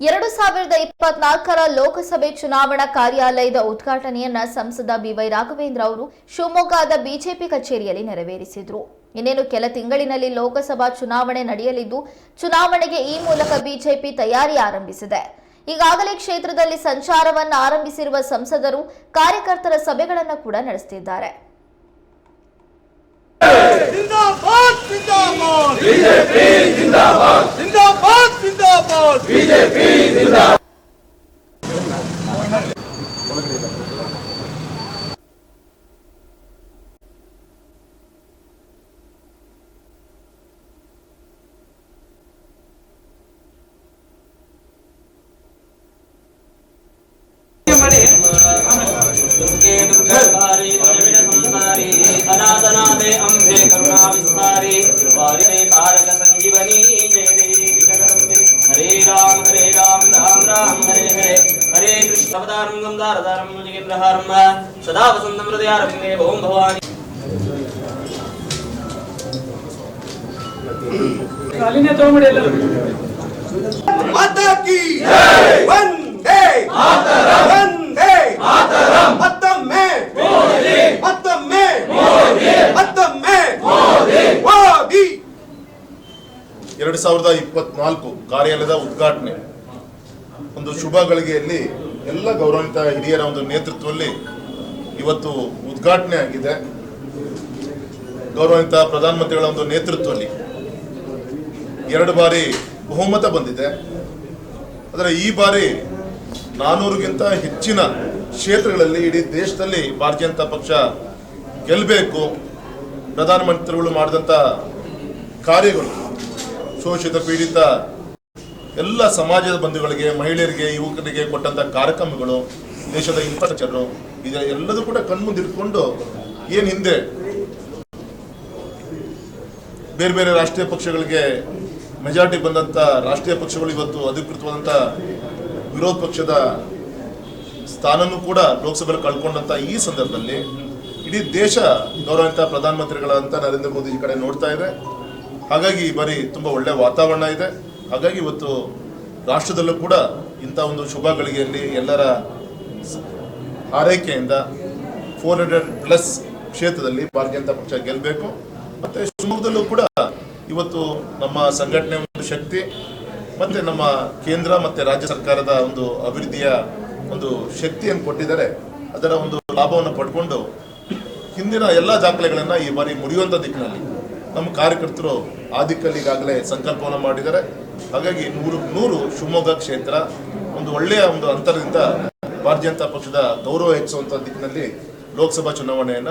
ಎರಡು ಸಾವಿರದ ಇಪ್ಪತ್ನಾಲ್ಕರ ಲೋಕಸಭೆ ಚುನಾವಣಾ ಕಾರ್ಯಾಲಯದ ಉದ್ಘಾಟನೆಯನ್ನ ಸಂಸದ ಬಿವೈ ರಾಘವೇಂದ್ರ ಅವರು ಶಿವಮೊಗ್ಗದ ಬಿಜೆಪಿ ಕಚೇರಿಯಲ್ಲಿ ನೆರವೇರಿಸಿದರು. ಇನ್ನೇನು ಕೆಲ ತಿಂಗಳಿನಲ್ಲಿ ಲೋಕಸಭಾ ಚುನಾವಣೆ ನಡೆಯಲಿದ್ದು ಚುನಾವಣೆಗೆ ಈ ಮೂಲಕ ಬಿಜೆಪಿ ತಯಾರಿ ಆರಂಭಿಸಿದೆ. ಈಗಾಗಲೇ ಕ್ಷೇತ್ರದಲ್ಲಿ ಸಂಚಾರವನ್ನು ಆರಂಭಿಸಿರುವ ಸಂಸದರು ಕಾರ್ಯಕರ್ತರ ಸಭೆಗಳನ್ನು ಕೂಡ ನಡೆಸುತ್ತಿದ್ದಾರೆ somos Villa Infinita. ಶ್ರೀಮಾನ್ ಸದಾ ವಸಂತಂ ಓಂ ಭವಾನಿ. ಎರಡು ಸಾವಿರದ ಇಪ್ಪತ್ನಾಲ್ಕು ಕಾರ್ಯಾಲಯದ ಉದ್ಘಾಟನೆ. ಒಂದು ಶುಭ ಗಳಿಗೆಯಲ್ಲಿ ಎಲ್ಲ ಗೌರವಾನ್ವಿತ ಹಿರಿಯರ ಒಂದು ನೇತೃತ್ವದಲ್ಲಿ ಇವತ್ತು ಉದ್ಘಾಟನೆ ಆಗಿದೆ. ಗೌರವಾನ್ವಿತ ಪ್ರಧಾನಮಂತ್ರಿಗಳ ಒಂದು ನೇತೃತ್ವದಲ್ಲಿ ಎರಡು ಬಾರಿ ಬಹುಮತ ಬಂದಿದೆ. ಆದರೆ ಈ ಬಾರಿ ನಾನೂರಿಗಿಂತ ಹೆಚ್ಚಿನ ಕ್ಷೇತ್ರಗಳಲ್ಲಿ ಇಡೀ ದೇಶದಲ್ಲಿ ಭಾರತೀಯ ಜನತಾ ಪಕ್ಷ ಗೆಲ್ಲಬೇಕು ಪ್ರಧಾನಮಂತ್ರಿಗಳು ಮಾಡಿದಂಥ ಕಾರ್ಯಗಳು, ಶೋಷಿತ ಪೀಡಿತ ಎಲ್ಲ ಸಮಾಜದ ಬಂಧುಗಳಿಗೆ, ಮಹಿಳೆಯರಿಗೆ, ಯುವಕರಿಗೆ ಕೊಟ್ಟಂತ ಕಾರ್ಯಕ್ರಮಗಳು, ದೇಶದ ಇನ್ಫ್ರಾಸ್ಟ್ರಕ್ಚರ್ ಇದು ಎಲ್ಲದೂ ಕೂಡ ಕಣ್ಮುಂದಿಟ್ಕೊಂಡು ಏನ್ ಹಿಂದೆ ಬೇರೆ ಬೇರೆ ರಾಷ್ಟ್ರೀಯ ಪಕ್ಷಗಳಿಗೆ ಮೆಜಾರಿಟಿ ಬಂದಂತ ರಾಷ್ಟ್ರೀಯ ಪಕ್ಷಗಳು ಇವತ್ತು ಅಧಿಕೃತವಾದಂತ ವಿರೋಧ ಪಕ್ಷದ ಸ್ಥಾನನೂ ಕೂಡ ಲೋಕಸಭೆಯಲ್ಲಿ ಕಳ್ಕೊಂಡಂತ ಈ ಸಂದರ್ಭದಲ್ಲಿ ಇಡೀ ದೇಶ ಗೌರವಂತ ಪ್ರಧಾನಮಂತ್ರಿಗಳಂತ ನರೇಂದ್ರ ಮೋದಿ ಈ ಕಡೆ ನೋಡ್ತಾ ಇದೆ. ಹಾಗಾಗಿ ಈ ಬಾರಿ ತುಂಬಾ ಒಳ್ಳೆ ವಾತಾವರಣ ಇದೆ. ಹಾಗಾಗಿ ಇವತ್ತು ರಾಷ್ಟ್ರದಲ್ಲೂ ಕೂಡ ಇಂಥ ಒಂದು ಶುಭ ಗಳಿಗೆಯಲ್ಲಿ ಎಲ್ಲರ ಆರೈಕೆಯಿಂದ ಫೋರ್ ಹಂಡ್ರೆಡ್ ಪ್ಲಸ್ ಕ್ಷೇತ್ರದಲ್ಲಿ ಭಾರತೀಯ ಜನತಾ ಪಕ್ಷ ಗೆಲ್ಲಬೇಕು ಮತ್ತೆ ಶಿವಮೊಗ್ಗದಲ್ಲೂ ಕೂಡ ಇವತ್ತು ನಮ್ಮ ಸಂಘಟನೆ ಒಂದು ಶಕ್ತಿ, ಮತ್ತೆ ನಮ್ಮ ಕೇಂದ್ರ ಮತ್ತೆ ರಾಜ್ಯ ಸರ್ಕಾರದ ಒಂದು ಅಭಿವೃದ್ಧಿಯ ಒಂದು ಶಕ್ತಿಯನ್ನು ಕೊಟ್ಟಿದ್ದಾರೆ. ಅದರ ಒಂದು ಲಾಭವನ್ನು ಪಡ್ಕೊಂಡು ಹಿಂದಿನ ಎಲ್ಲ ದಾಖಲೆಗಳನ್ನ ಈ ಬಾರಿ ಮುರಿಯುವಂತ ದಿಕ್ಕಿನಲ್ಲಿ ನಮ್ಮ ಕಾರ್ಯಕರ್ತರು ಆ ದಿಕ್ಕಲ್ಲಿ ಈಗಾಗಲೇ ಸಂಕಲ್ಪವನ್ನು ಮಾಡಿದ್ದಾರೆ. ಹಾಗಾಗಿ ನೂರು ನೂರು ಶಿವಮೊಗ್ಗ ಕ್ಷೇತ್ರ ಒಂದು ಒಳ್ಳೆಯ ಒಂದು ಅಂತರದಿಂದ ಭಾರತೀಯ ಜನತಾ ಪಕ್ಷದ ಗೌರವ ಹೆಚ್ಚುವಂತ ದಿಕ್ಕಿನಲ್ಲಿ ಲೋಕಸಭಾ ಚುನಾವಣೆಯನ್ನ